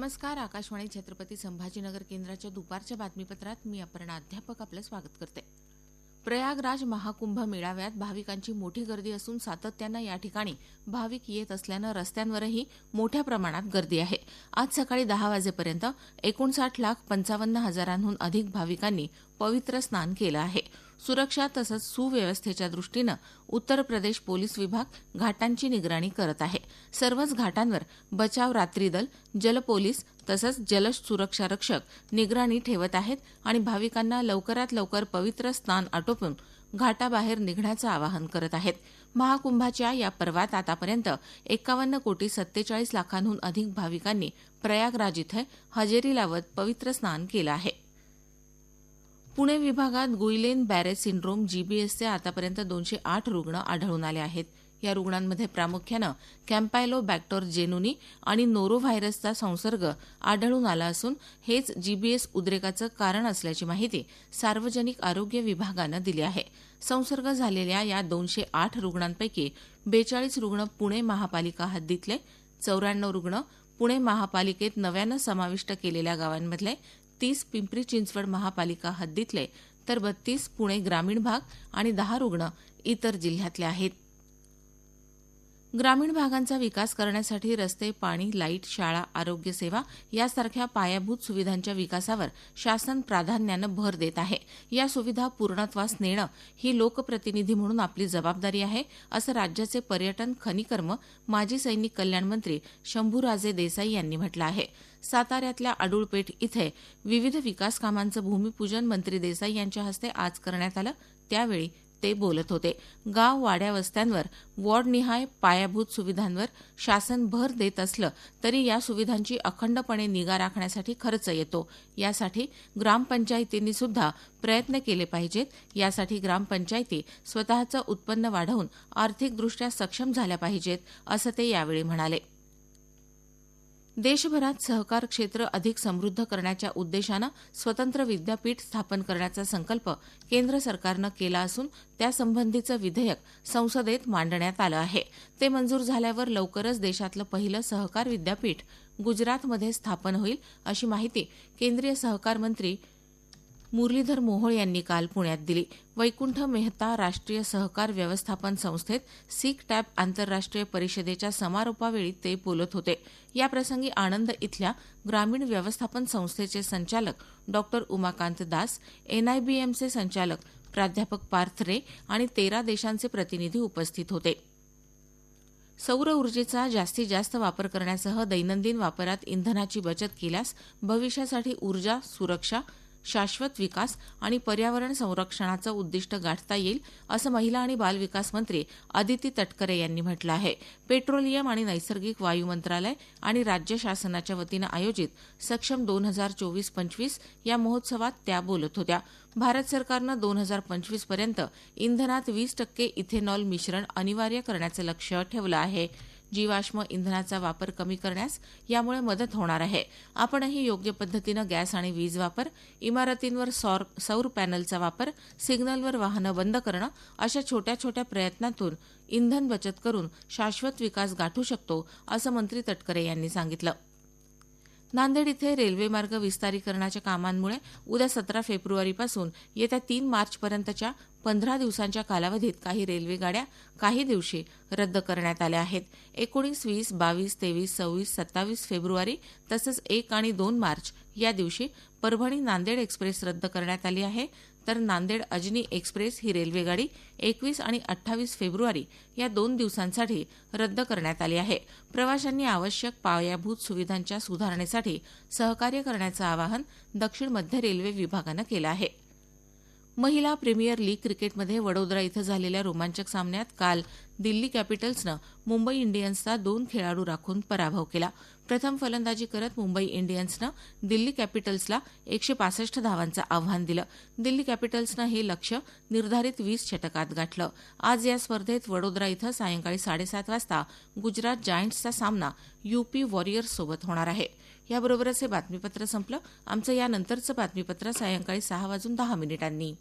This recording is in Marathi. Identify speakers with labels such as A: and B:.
A: नमस्कार आकाशवाणी छत्रपती संभाजीनगर केंद्राच्या दुपारच्या बातमीपत्रात मी अपर्णा अध्यापक आपलं स्वागत करते. प्रयागराज महाकुंभ मेळाव्यात भाविकांची मोठी गर्दी असून सातत्यानं या ठिकाणी भाविक येत असल्यानं रस्त्यांवरही मोठ्या प्रमाणात गर्दी आहे. आज सकाळी दहा वाजेपर्यंत एकोणसाठ लाख पंचावन्न हजारांहून अधिक भाविकांनी पवित्र स्नान केलं आहे. सुरक्षा तसंच सुव्यवस्थेच्या दृष्टीनं उत्तर प्रदेश पोलीस विभाग घाटांची निगराणी करत आहे. सर्वच घाटांवर बचाव रात्री दल जलपोलीस तसंच जल सुरक्षा रक्षक निगराणी ठेवत आहेत आणि भाविकांना लवकरात लवकर पवित्र स्नान आटोपून घाटाबाहेर निघण्याचं आवाहन करत आहेत. महाकुंभाच्या या पर्वात आतापर्यंत एकावन्न कोटी सत्तेचाळीस लाखांहून अधिक भाविकांनी प्रयागराज इथं हजेरी लावत पवित्र स्नान केलं आहे. पुणे विभागात गुईलेन बॅरेज सिंड्रोम जीबीएसचे आतापर्यंत दोनशे आठ रुग्ण आढळून आले आहेत. या रुग्णांमध्ये प्रामुख्यानं कॅम्पायलो बॅक्टर जेनुनी आणि नोरो व्हायरसचा संसर्ग आढळून आला असून हेच जीबीएस उद्रेकाचं कारण असल्याची माहिती सार्वजनिक आरोग्य विभागानं दिली आहे. संसर्ग झालेल्या या दोनशे आठ रुग्णांपैकी बेचाळीस रुग्ण पुणे महापालिका हद्दीतले चौऱ्याण्णव रुग्ण पुणे महापालिकेत नव्यानं समाविष्ट केलेल्या गावांमधले तीस पिंपरी चिंचवड महापालिका हद्दीतले तर बत्तीस पुणे ग्रामीण भाग आणि दहा रुग्ण इतर जिल्ह्यातले आहेत. ग्रामीण भागांचा विकास करण्यासाठी रस्ते पाणी लाइट शाळा आरोग्य सेवा यासारख्या पायाभूत सुविधांच्या विकासावर शासन प्राधान्यानं भर देत आहे. या सुविधा पूर्णत्वास नेणं ही लोकप्रतिनिधी म्हणून आपली जबाबदारी आहे असं राज्याचे पर्यटन खनिकर्म माजी सैनिक कल्याण मंत्री शंभूराजे देसाई यांनी म्हटलं आहे. साताऱ्यातल्या अडुळपेठ इथे विविध विकास कामांचं भूमिपूजन मंत्री देसाई यांच्या हस्ते आज करण्यात आलं. त्यावेळी ते बोलत होते. गाव वाड्या वस्त्यांवर वॉर्डनिहाय पायाभूत सुविधांवर शासन भर देत असलं तरी या सुविधांची अखंडपणे निगा राखण्यासाठी खर्च येतो. यासाठी ग्रामपंचायतींनी सुद्धा प्रयत्न केले पाहिजेत. यासाठी ग्रामपंचायती स्वतःचं उत्पन्न वाढवून आर्थिकदृष्ट्या सक्षम झाल्या पाहिजेत असं ते यावेळी म्हणाले. देशभरात सहकार क्षेत्र अधिक समृद्ध करण्याच्या उद्देशानं स्वतंत्र विद्यापीठ स्थापन करण्याचा संकल्प केंद्र सरकारनं केला असून त्यासंबंधीचं विधेयक संसदेत मांडण्यात आलं आहे. ते मंजूर झाल्यावर लवकरच देशातलं पहिलं सहकार विद्यापीठ गुजरातमध्ये स्थापन होईल अशी माहिती केंद्रीय सहकार मंत्री मुरलीधर मोहोळ यांनी काल पुण्यात दिली. वैकुंठ मेहता राष्ट्रीय सहकार व्यवस्थापन संस्थेत सिक टॅप आंतरराष्ट्रीय परिषदेच्या समारोपावेळी ते बोलत होते. याप्रसंगी आनंद इथल्या ग्रामीण व्यवस्थापन संस्थेचे संचालक डॉ. उमाकांत दास एनआयबीएमचे संचालक प्राध्यापक पार्थ रे आणि तेरा देशांचे प्रतिनिधी उपस्थित होते. सौर ऊर्जेचा जास्तीत जास्त वापर करण्यासह दैनंदिन वापरात इंधनाची बचत केल्यास भविष्यासाठी ऊर्जा सुरक्षा शाश्वत विकास आणि पर्यावरण संरक्षणाचं उद्दिष्ट गाठता येईल असं महिला आणि बालविकास मंत्री अदिती तटकरे यांनी म्हटलं आहे. पेट्रोलियम आणि नैसर्गिक वायू मंत्रालय आणि राज्य शासनाच्या वतीनं आयोजित सक्षम दोन हजार चोवीस पंचवीस या महोत्सवात त्या बोलत होत्या. भारत सरकारनं दोन हजार पंचवीसपर्यंत इंधनात वीस टक्के इथेनॉल मिश्रण अनिवार्य करण्याचं लक्ष ठेवलं आहे. जीवाश्म इंधनाचा वापर कमी करण्यास यामुळे मदत होणार आहे. आपणही योग्य पद्धतीनं गॅस आणि वीज वापर इमारतींवर सौर सौर पॅनलचा वापर सिग्नलवर वाहनं बंद करणं अशा छोट्या छोट्या प्रयत्नातून इंधन बचत करून शाश्वत विकास गाठू शकतो असं मंत्री तटकरे यांनी सांगितलं. नांदेड इथे रेल्वे मार्ग विस्तारीकरणाच्या कामांमुळे उद्या सतरा फेब्रुवारीपासून येत्या तीन मार्चपर्यंतच्या पंधरा दिवसांच्या कालावधीत काही रेल्वेगाड्या काही दिवशी रद्द करण्यात आल्या आहेत. एकोणीस वीस बावीस तेवीस सव्वीस सत्तावीस फेब्रुवारी तसंच एक आणि दोन मार्च या दिवशी परभणी नांदेड एक्सप्रेस रद्द करण्यात आली आहे. तर नांदेड अजनी एक्सप्रेस ही रेल्वेगाडी एकवीस आणि अठ्ठावीस फेब्रुवारी या दोन दिवसांसाठी रद्द करण्यात आली आहे. प्रवाशांनी आवश्यक पायाभूत सुविधांच्या सुधारणेसाठी सहकार्य करण्याचं आवाहन दक्षिण मध्य रेल्वे विभागानं केलं आहे. महिला प्रीमियर लीग क्रिकेटमध्ये वडोदरा इथं झालेल्या रोमांचक सामन्यात काल दिल्ली कॅपिटल्सनं मुंबई इंडियन्सचा दोन खेळाडू राखून पराभव केला. प्रथम फलंदाजी करत मुंबई इंडियन्सनं दिल्ली कॅपिटल्सला एकशे पासष्ट धावांचं आव्हान दिलं. दिल्ली कॅपिटल्सनं हे लक्ष्य निर्धारित वीस षटकात गाठलं. आज या स्पर्धेत वडोदरा इथं सायंकाळी साडेसात वाजता गुजरात जायंट्सचा सामना युपी वॉरियर्स सोबत होणार आहे. याबरोबरच हे बातमीपत्र संपलं. आमचं यानंतरचं बातमीपत्र सायंकाळी सहा वाजून दहा मिनिटांनी.